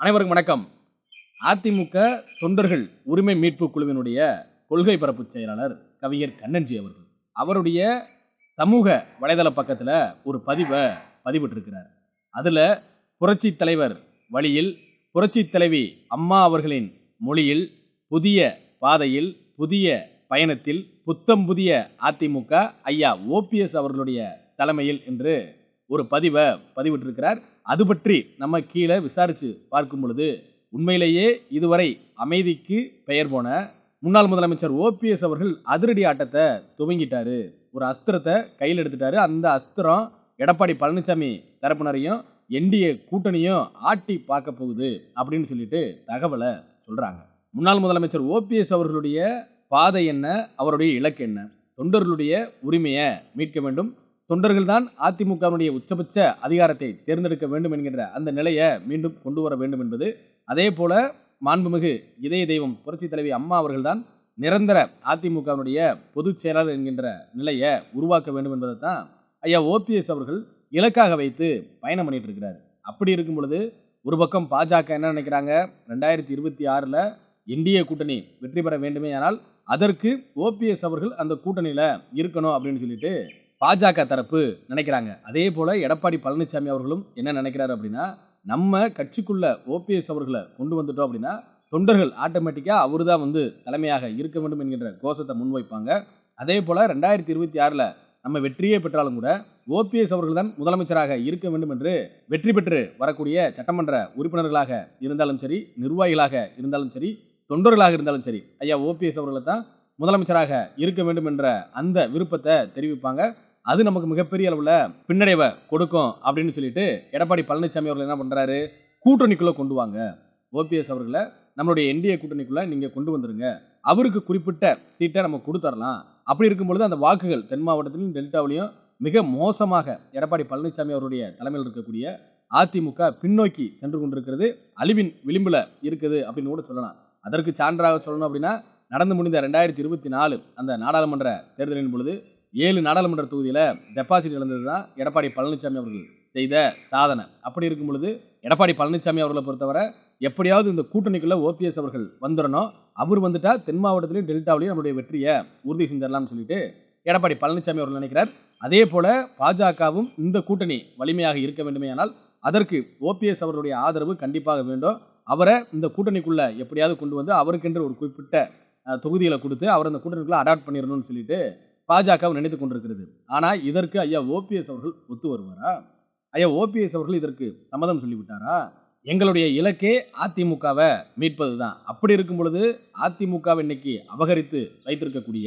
அனைவருக்கும் வணக்கம். அதிமுக தொண்டர்கள் உரிமை மீட்பு குழுவினுடைய கொள்கை பரப்பு செயலாளர் கவிஞர் கண்ணன்ஜி அவர்கள். அவருடைய சமூக வலைதள பக்கத்தில் ஒரு பதிவை பதிவிட்டிருக்கிறார். அதில் புரட்சி தலைவர் வழியில் புரட்சி தலைவி அம்மா அவர்களின் மொழியில் புதிய பாதையில் புதிய பயணத்தில் புத்தம் புதிய அதிமுக ஐயா ஓபிஎஸ் அவர்களுடைய தலைமையில் என்று ஒரு பதிவை பதிவிட்டிருக்கிறார். அது பற்றி நம்ம கீழே விசாரித்து பார்க்கும் பொழுது உண்மையிலேயே இதுவரை அமைதிக்கு பெயர் போன முன்னாள் முதலமைச்சர் ஓபிஎஸ் அவர்கள் அதிரடி ஆட்டத்தை துவங்கிட்டாரு. ஒரு அஸ்திரத்தை கையில் எடுத்துட்டாரு. அந்த அஸ்திரம் எடப்பாடி பழனிசாமி தரப்பினரையும் என்டிஏ கூட்டணியும் ஆட்டி பார்க்க போகுது அப்படின்னு சொல்லிட்டு தகவலை சொல்கிறாங்க முன்னாள் முதலமைச்சர் ஓபிஎஸ் அவர்களுடைய பாதை என்ன? அவருடைய இலக்கு என்ன? தொண்டர்களுடைய உரிமையை மீட்க வேண்டும். தொண்டர்கள் தான் அதிமுகவினுடைய உச்சபட்ச அதிகாரத்தை தேர்ந்தெடுக்க வேண்டும் என்கின்ற அந்த நிலையை மீண்டும் கொண்டு வர வேண்டும் என்பது. அதே போல மாண்புமிகு இதய தெய்வம் புரட்சி தலைவி அம்மா அவர்கள்தான் நிரந்தர அதிமுகவினுடைய பொதுச் செயலாளர் என்கின்ற நிலையை உருவாக்க வேண்டும் என்பதை தான் ஐயா ஓபிஎஸ் அவர்கள் இலக்காக வைத்து பயணம் பண்ணிட்டு இருக்கிறார் அப்படி இருக்கும் பொழுது ஒரு பக்கம் பாஜக என்ன நினைக்கிறாங்க? ரெண்டாயிரத்தி இருபத்தி ஆறில் என்டிஏ கூட்டணி வெற்றி பெற வேண்டுமே ஆனால் அதற்கு ஓபிஎஸ் அவர்கள் அந்த கூட்டணியில் இருக்கணும் அப்படின்னு சொல்லிட்டு பாஜக தரப்பு நினைக்கிறாங்க. அதே போல் எடப்பாடி பழனிசாமி அவர்களும் என்ன நினைக்கிறாரு அப்படின்னா நம்ம கட்சிக்குள்ள ஓபிஎஸ் அவர்களை கொண்டு வந்துட்டோம் அப்படின்னா தொண்டர்கள் ஆட்டோமேட்டிக்காக அவர் தான் வந்து தலைமையாக இருக்க வேண்டும் என்கின்ற கோஷத்தை முன்வைப்பாங்க அதே போல் ரெண்டாயிரத்தி இருபத்தி ஆறில் நம்ம வெற்றியே பெற்றாலும் கூட ஓபிஎஸ் அவர்கள் தான் முதலமைச்சராக இருக்க வேண்டும் என்று வெற்றி பெற்று வரக்கூடிய சட்டமன்ற உறுப்பினர்களாக இருந்தாலும் சரி நிர்வாகிகளாக இருந்தாலும் சரி தொண்டர்களாக இருந்தாலும் சரி ஐயா ஓபிஎஸ் அவர்களை தான் முதலமைச்சராக இருக்க வேண்டும் என்ற அந்த விருப்பத்தை தெரிவிப்பாங்க. அது நமக்கு மிகப்பெரிய அளவில் பின்னடைவை கொடுக்கும் அப்படின்னு சொல்லிட்டு எடப்பாடி பழனிசாமி அவர்கள் என்ன பண்ணுறாரு கூட்டணிக்குள்ளே கொண்டு வாங்க. ஓபிஎஸ் அவர்களை நம்மளுடைய என்டிஏ கூட்டணிக்குள்ளே நீங்கள் கொண்டு வந்துருங்க. அவருக்கு குறிப்பிட்ட சீட்டை நம்ம கொடுத்துடலாம் அப்படி இருக்கும்பொழுது அந்த வாக்குகள் தென் மாவட்டத்திலும் டெல்டாவிலையும் மிக மோசமாக எடப்பாடி பழனிசாமி அவருடைய தலைமையில் இருக்கக்கூடிய அதிமுக பின்னோக்கி சென்று கொண்டிருக்கிறது. அழிவின் விளிம்பில் இருக்குது அப்படின்னு கூட சொல்லலாம். அதற்கு சான்றாக சொல்லணும் அப்படின்னா நடந்து முடிந்த ரெண்டாயிரத்தி இருபத்தி நாலு அந்த நாடாளுமன்ற தேர்தலின் பொழுது ஏழு நாடாளுமன்ற தொகுதியில் டெபாசிட் இழந்தது தான் எடப்பாடி பழனிசாமி அவர்கள் செய்த சாதனை. அப்படி இருக்கும் பொழுது எடப்பாடி பழனிசாமி அவர்களை பொறுத்தவரை எப்படியாவது இந்த கூட்டணிக்குள்ளே ஓபிஎஸ் அவர்கள் வந்துடணும் அவர் வந்துட்டா தென் மாவட்டத்திலையும் டெல்டாவிலையும் நம்மளுடைய வெற்றியை உறுதி செஞ்சிடலாம்னு சொல்லிட்டு எடப்பாடி பழனிசாமி அவர்கள் நினைக்கிறார். அதே போல பாஜகவும் இந்த கூட்டணி வலிமையாக இருக்க வேண்டுமேயானால் அதற்கு ஓபிஎஸ் அவர்களுடைய ஆதரவு கண்டிப்பாக வேண்டும். அவரை இந்த கூட்டணிக்குள்ளே எப்படியாவது கொண்டு வந்து அவருக்கென்று ஒரு குறிப்பிட்ட தொகுதிகளை கொடுத்து அவர் அந்த கூட்டணிக்குள்ளே அடாப்ட் பண்ணிடணும்னு சொல்லிட்டு பாஜக நினைத்து கொண்டிருக்கிறது. ஆனால் இதற்கு ஐயா ஓபிஎஸ் அவர்கள் ஒத்து வருவாரா? ஐயா ஓபிஎஸ் அவர்கள் இதற்கு சம்மதம் சொல்லிவிட்டாரா? எங்களுடைய இலக்கே அதிமுகவை மீட்பது தான் அப்படி இருக்கும் பொழுது அதிமுகவை இன்னைக்கு அபகரித்து வைத்திருக்கக்கூடிய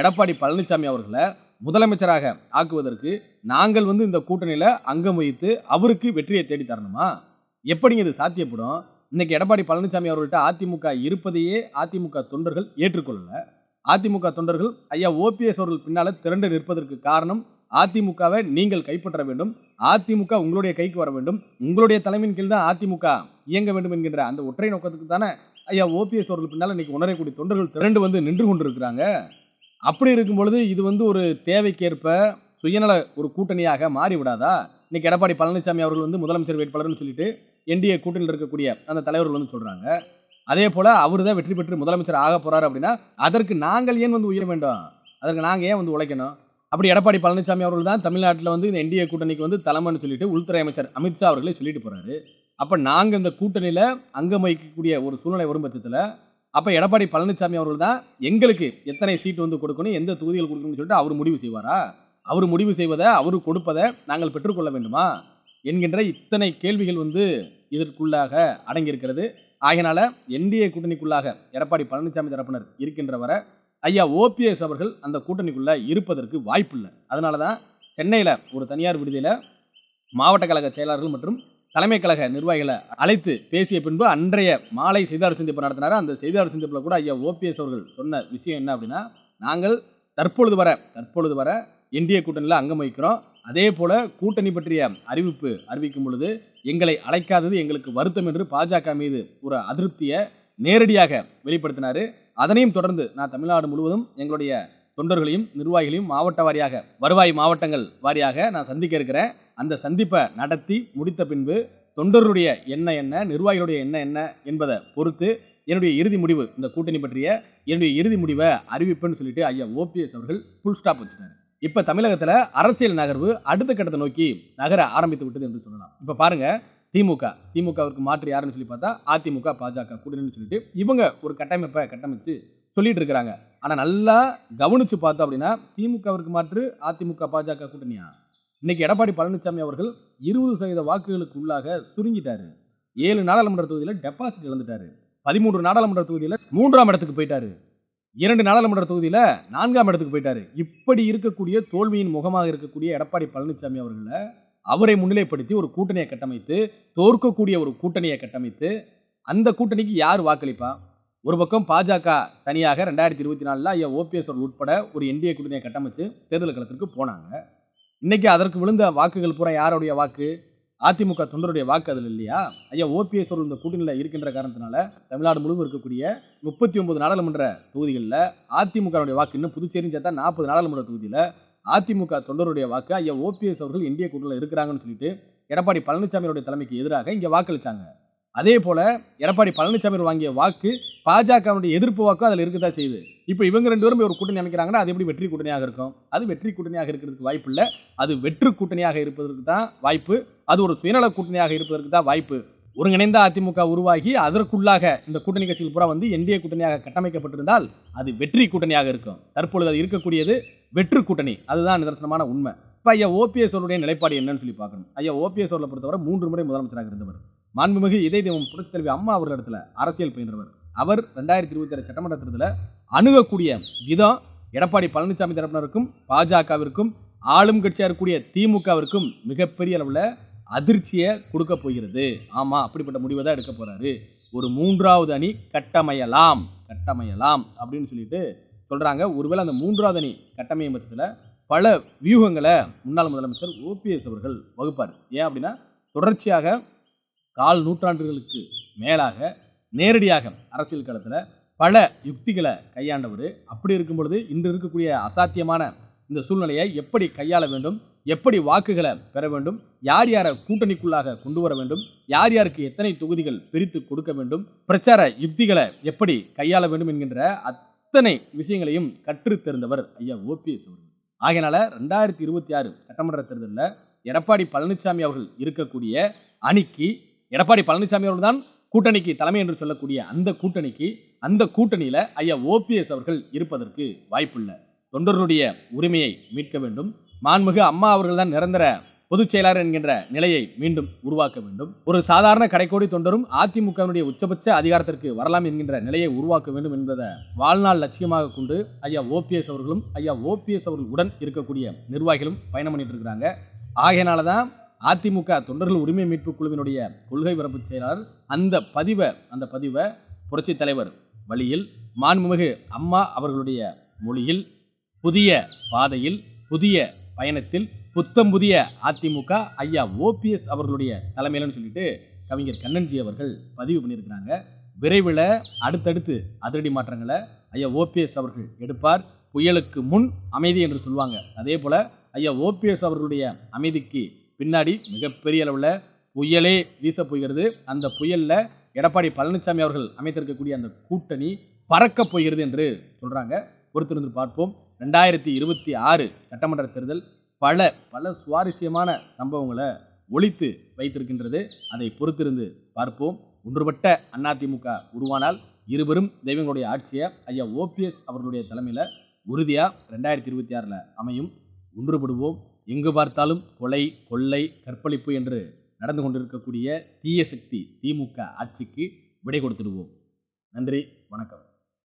எடப்பாடி பழனிசாமி அவர்களை முதலமைச்சராக ஆக்குவதற்கு நாங்கள் வந்து இந்த கூட்டணியில் அங்கம் வகித்து அவருக்கு வெற்றியை தேடி தரணுமா? எப்படிங்க இது சாத்தியப்படும்? இன்னைக்கு எடப்பாடி பழனிசாமி அவர்கள்ட்ட அதிமுக இருப்பதையே அதிமுக தொண்டர்கள் ஏற்றுக்கொள்ளல. அதிமுக தொண்டர்கள் ஐயா ஓபிஎஸ் அவர்கள் பின்னால் திரண்டு நிற்பதற்கு காரணம் அதிமுகவை நீங்கள் கைப்பற்ற வேண்டும். அதிமுக உங்களுடைய கைக்கு வர வேண்டும். உங்களுடைய தலைமையின் கீழ் தான் அதிமுக இயங்க வேண்டும் என்கின்ற அந்த ஒற்றை நோக்கத்துக்கு தானே ஐயா ஓபிஎஸ் அவர்கள் பின்னால் இன்னைக்கு உணரக்கூடிய தொண்டர்கள் திரண்டு வந்து நின்று கொண்டிருக்கிறாங்க. அப்படி இருக்கும் பொழுது இது வந்து ஒரு தேவைக்கேற்ப சுயநல ஒரு கூட்டணியாக மாறி விடாதா இன்னைக்கு எடப்பாடி பழனிசாமி அவர்கள் வந்து முதலமைச்சர் வேட்பாளர்னு சொல்லிட்டு என்டிஏ கூட்டணியில் இருக்கக்கூடிய அந்த தலைவர்கள் வந்து சொல்கிறாங்க அதே போல் அவர் தான் வெற்றி பெற்று முதலமைச்சர் ஆக போறாரு அப்படின்னா அதற்கு நாங்கள் ஏன் வந்து உயர வேண்டும்? அதற்கு நாங்கள் ஏன் வந்து உழைக்கணும்? அப்படி எடப்பாடி பழனிசாமி அவர்கள் தான் தமிழ்நாட்டில் வந்து இந்த என்டிஏ கூட்டணிக்கு வந்து தலைமைன்னு சொல்லிட்டு உள்துறை அமைச்சர் அமித்ஷா அவர்களே சொல்லிட்டு போறாரு. அப்போ நாங்கள் இந்த கூட்டணியில் அங்கம் வகிக்கக்கூடிய ஒரு சூழ்நிலை வரும் பட்சத்தில் அப்போ எடப்பாடி பழனிசாமி அவர்கள் தான் எங்களுக்கு எத்தனை சீட் வந்து கொடுக்கணும் எந்த தொகுதிகள் கொடுக்கணும்னு சொல்லிட்டு அவர் முடிவு செய்வாரா? அவர் முடிவு செய்வதை அவர் கொடுப்பதை நாங்கள் பெற்றுக்கொள்ள வேண்டுமா? என்கின்ற இத்தனை கேள்விகள் வந்து இதற்குள்ளாக அடங்கியிருக்கிறது. ஆகினால என்டிஏ கூட்டணிக்குள்ளாக எடப்பாடி பழனிசாமி தரப்பினர் இருக்கின்றவரை ஐயா ஓபிஎஸ் அவர்கள் அந்த கூட்டணிக்குள்ள இருப்பதற்கு வாய்ப்பில்லை. அதனால தான் சென்னையில் ஒரு தனியார் விடுதியில் மாவட்ட கழக செயலாளர்கள் மற்றும் தலைமை கழக நிர்வாகிகளை அழைத்து பேசிய பின்பு அன்றைய மாலை செய்தியாளர் சந்திப்பு நடத்தினார். அந்த செய்தியாளர் சந்திப்பில் கூட ஐயா ஓபிஎஸ் அவர்கள் சொன்ன விஷயம் என்ன அப்படின்னா நாங்கள் தற்பொழுது வர தற்பொழுது வர என்டிஏ கூட்டணியில் அங்கம் வகிக்கிறோம். அதே போல கூட்டணி பற்றிய அறிவிப்பு அறிவிக்கும் பொழுது எங்களை அழைக்காதது எங்களுக்கு வருத்தம் என்று பாஜக மீது ஒரு அதிருப்தியை நேரடியாக வெளிப்படுத்தினாரு. அதனையும் தொடர்ந்து நான் தமிழ்நாடு முழுவதும் எங்களுடைய தொண்டர்களையும் நிர்வாகிகளையும் மாவட்ட வாரியாக வருவாய் மாவட்டங்கள் வாரியாக நான் சந்திக்க இருக்கிறேன். அந்த சந்திப்பை நடத்தி முடித்த பின்பு தொண்டருடைய என்ன என்ன நிர்வாகிகளுடைய என்ன என்ன என்பதை பொறுத்து என்னுடைய இறுதி முடிவு இந்த கூட்டணி பற்றிய என்னுடைய இறுதி முடிவை அறிவிப்புன்னு சொல்லிட்டு ஐயா ஓபிஎஸ் அவர்கள் ஃபுல் ஸ்டாப் வச்சுட்டாரு. இப்ப தமிழகத்துல அரசியல் நகர்வு அடுத்த கட்டத்தை நோக்கி நகர ஆரம்பித்து விட்டது என்று சொல்லலாம். இப்ப பாருங்க திமுக. திமுகவிற்கு மாற்று யாருன்னு சொல்லி பார்த்தா அதிமுக பாஜக கூட்டணின்னு சொல்லிட்டு இவங்க ஒரு கட்டமைப்பை கட்டமைச்சு சொல்லிட்டு இருக்கிறாங்க. ஆனா நல்லா கவனிச்சு பார்த்தோம் அப்படின்னா திமுகவிற்கு மாற்று அதிமுக பாஜக கூட்டணியா? இன்னைக்கு எடப்பாடி பழனிசாமி அவர்கள் இருபது சதவீத வாக்குகளுக்கு உள்ளாக சுருங்கிட்டாரு. ஏழு நாடாளுமன்ற தொகுதியில் டெபாசிட் இழந்துட்டாரு. பதிமூன்று நாடாளுமன்ற தொகுதியில் மூன்றாம் இடத்துக்கு போயிட்டாரு. இரண்டு நாடாளுமன்ற தொகுதியில் நான்காம் இடத்துக்கு போயிட்டாரு. இப்படி இருக்கக்கூடிய தோல்வியின் முகமாக இருக்கக்கூடிய எடப்பாடி பழனிசாமி அவர்களை அவரை முன்னிலைப்படுத்தி ஒரு கூட்டணியை கட்டமைத்து தோற்கக்கூடிய ஒரு கூட்டணியை கட்டமைத்து அந்த கூட்டணிக்கு யார் வாக்களிப்பா? ஒரு பக்கம் பாஜக தனியாக ரெண்டாயிரத்தி இருபத்தி நாலில் ஐயா ஓபிஎஸ் அவர்கள் உட்பட ஒரு என்டிஏ கூட்டணியை கட்டமைச்சு தேர்தல் களத்திற்கு போனாங்க. இன்னைக்கு அதற்கு விழுந்த வாக்குகள் பூரா யாருடைய வாக்கு? அதிமுக தொண்டருடைய வாக்கு அதில் இல்லையா? ஐயா ஓபிஎஸ் அவர்கள் இந்த கூட்டணியில் இருக்கின்ற காரணத்தினால தமிழ்நாடு முழுவதும் இருக்கக்கூடிய முப்பத்தி ஒன்பது நாடாளுமன்ற தொகுதிகளில் அதிமுகவுடைய வாக்கு இன்னும் புதுச்சேரியும் சேர்த்தா நாற்பது நாடாளுமன்ற தொகுதியில் அதிமுக தொண்டருடைய வாக்கு ஐயா ஓபிஎஸ் அவர்கள் இந்திய கூட்டணியில் இருக்கிறாங்கன்னு சொல்லிட்டு எடப்பாடி பழனிசாமியுடைய தலைமைக்கு எதிராக இங்கே வாக்களிச்சாங்க. அதே போல எடப்பாடி பழனிசாமி வாங்கிய வாக்கு பாஜகவுடைய எதிர்ப்பு வாக்கு அதில் இருக்கதான் செய்யுது. இப்போ இவங்க ரெண்டு பேரும் ஒரு கூட்டணி அமைக்கிறாங்கன்னா அது எப்படி வெற்றி கூட்டணியாக இருக்கும்? அது வெற்றி கூட்டணியாக இருக்கிறதுக்கு வாய்ப்பு இல்லை. அது வெற்று கூட்டணியாக இருப்பதற்கு தான் வாய்ப்பு. அது ஒரு சுயநல கூட்டணியாக இருப்பதற்கு தான் வாய்ப்பு. ஒருங்கிணைந்த அதிமுக உருவாகி அதற்குள்ளாக இந்த கூட்டணி கட்சிகள் பூரா வந்து என்டிஏ கூட்டணியாக கட்டமைக்கப்பட்டிருந்தால் அது வெற்றி கூட்டணியாக இருக்கும். தற்பொழுது அது இருக்கக்கூடியது வெற்று கூட்டணி. அதுதான் நிதர்சனமான உண்மை. இப்போ ஐயா ஓபிஎஸ் அவருடைய நிலைப்பாடு என்னன்னு சொல்லி பார்க்கணும். ஐயா ஓபிஎஸ் அவர்களை பொறுத்தவரை மூன்று முறை முதலமைச்சராக இருந்தவர். மாண்புமிகு இதய தெய்வம் புரட்சி தலைவி அம்மா அவர்களிடத்துல அரசியல் பயின்றவர். அவர் ரெண்டாயிரத்தி இருபத்தி ஆறு சட்டமன்ற தேர்தலில் அணுகக்கூடிய விதம் எடப்பாடி பழனிசாமி தரப்பினருக்கும் பாஜகவிற்கும் ஆளும் கட்சியாக இருக்கக்கூடிய திமுகவிற்கும் மிகப்பெரிய அளவில் அதிர்ச்சியை கொடுக்க போகிறது. ஆமாம் அப்படிப்பட்ட முடிவை தான் எடுக்க போகிறாரு ஒரு மூன்றாவது அணி கட்டமையலாம் கட்டமையலாம் அப்படின்னு சொல்லிட்டு சொல்கிறாங்க ஒருவேளை அந்த மூன்றாவது அணி கட்டமையும் பட்சத்தில் பல வியூகங்களை முன்னாள் முதலமைச்சர் ஓபிஎஸ் அவர்கள் வகுப்பார். ஏன் அப்படின்னா தொடர்ச்சியாக கால் நூற்றாண்டுகளுக்கு மேலாக நேரடியாக அரசியல் களத்தில் பல யுக்திகளை கையாண்டவர். அப்படி இருக்கும் பொழுது இன்று இருக்கக்கூடிய அசாத்தியமான இந்த சூழ்நிலையை எப்படி கையாள வேண்டும்? எப்படி வாக்குகளை பெற வேண்டும்? யார் யாரை கூட்டணிக்குள்ளாக கொண்டு வர வேண்டும்? யார் யாருக்கு எத்தனை தொகுதிகள் பிரித்து கொடுக்க வேண்டும்? பிரச்சார யுக்திகளை எப்படி கையாள வேண்டும் என்கின்ற அத்தனை விஷயங்களையும் கற்றுத் தெரிந்தவர் ஐயா ஓபிஎஸ் அவர்கள். ஆகையினால ரெண்டாயிரத்தி இருபத்தி ஆறு சட்டமன்ற தேர்தலில் எடப்பாடி பழனிசாமி அவர்கள் இருக்கக்கூடிய அணிக்கு எடப்பாடி பழனிசாமி அவர்கள் தான் கூட்டணிக்கு தலைமை என்று சொல்லக்கூடிய அந்த கூட்டணிக்கு அந்த கூட்டணியில் ஐயா ஓபிஎஸ் அவர்கள் இருப்பதற்கு வாய்ப்பில்லை தொண்டர்களுடைய உரிமையை மீட்க வேண்டும். மாண்புமிகு அம்மா அவர்கள் தான் நிரந்தர பொதுச் செயலாளர் என்கின்ற நிலையை மீண்டும் உருவாக்க வேண்டும். ஒரு சாதாரண கடைக்கோடி தொண்டரும் அதிமுகவினுடைய உச்சபட்ச அதிகாரத்திற்கு வரலாம் என்கின்ற நிலையை உருவாக்க வேண்டும் என்பதை வாழ்நாள் லட்சியமாக கொண்டு ஐயா ஓபிஎஸ் அவர்களும் ஐயா ஓபிஎஸ் அவர்கள் உடன் இருக்கக்கூடிய நிர்வாகிகளும் பயணம் பண்ணிட்டு இருக்கிறாங்க. ஆகையினால தான் அதிமுக தொண்டர்கள் உரிமை மீட்பு குழுவினுடைய கொள்கை பரப்பு செயலாளர் அந்த பதிவை அந்த பதிவை புரட்சி தலைவர் வழியில் மாண்புமிகு அம்மா அவர்களுடைய மொழியில் புதிய பாதையில் புதிய பயணத்தில் புத்தம் புதிய அதிமுக ஐயா ஓபிஎஸ் அவர்களுடைய தலைமையிலன்னு சொல்லிட்டு கவிஞர் கண்ணன்ஜி அவர்கள் பதிவு பண்ணியிருக்கிறாங்க. விரைவில் அடுத்தடுத்து அதிரடி மாற்றங்களை ஐயா ஓபிஎஸ் அவர்கள் எடுப்பார். புயலுக்கு முன் அமைதி என்று சொல்லுவாங்க. அதே போல் ஐயா ஓபிஎஸ் அவர்களுடைய அமைதிக்கு பின்னாடி மிகப்பெரிய அளவில் புயலே வீசப் போகிறது. அந்த புயலில் எடப்பாடி பழனிசாமி அவர்கள் அமைத்திருக்கக்கூடிய அந்த கூட்டணி பறக்கப் போகிறது என்று சொல்கிறாங்க பொறுத்திருந்து பார்ப்போம். ரெண்டாயிரத்தி இருபத்தி ஆறு சட்டமன்ற தேர்தல் பல பல சுவாரஸ்யமான சம்பவங்களை ஒழித்து வைத்திருக்கின்றது. அதை பொறுத்திருந்து பார்ப்போம். ஒன்றுபட்ட அதிமுக உருவானால் இருவரும் தெய்வங்களுடைய ஆட்சியை ஐயா ஓபிஎஸ் அவர்களுடைய தலைமையில் உறுதியாக ரெண்டாயிரத்தி இருபத்தி ஆறில் அமையும். ஒன்றுபடுவோம். எங்கு பார்த்தாலும் கொலை கொள்ளை கற்பழிப்பு என்று நடந்து கொண்டிருக்கக்கூடிய தீய சக்தி திமுக ஆட்சிக்கு விடை கொடுத்துடுவோம். நன்றி வணக்கம்.